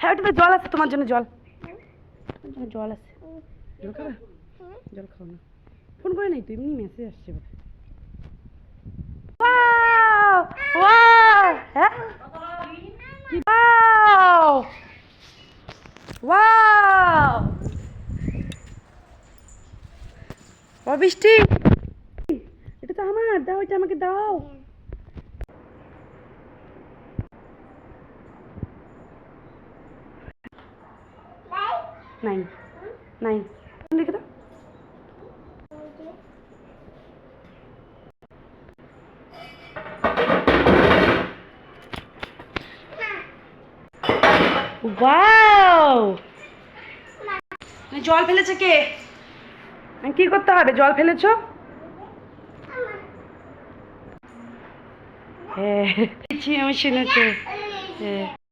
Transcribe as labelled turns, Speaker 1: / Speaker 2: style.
Speaker 1: হ্যাঁ ওটাতে জল আছে তোমার জন্য জল। জল আছে। জল খাবে? জল খাও না। ফোন করে নাই তো এমনি মেসেজ আসছে! Wow! হ্যাঁ! বৃষ্টি এটা তো আমার দাও এটা আমাকে দাও। নাইন নাইন রেখে দাও জল ফেলেছে কে? কি করতে হবে? জল ফেলেছো? হ্যাঁ। আমি শুনেছি। হ্যাঁ।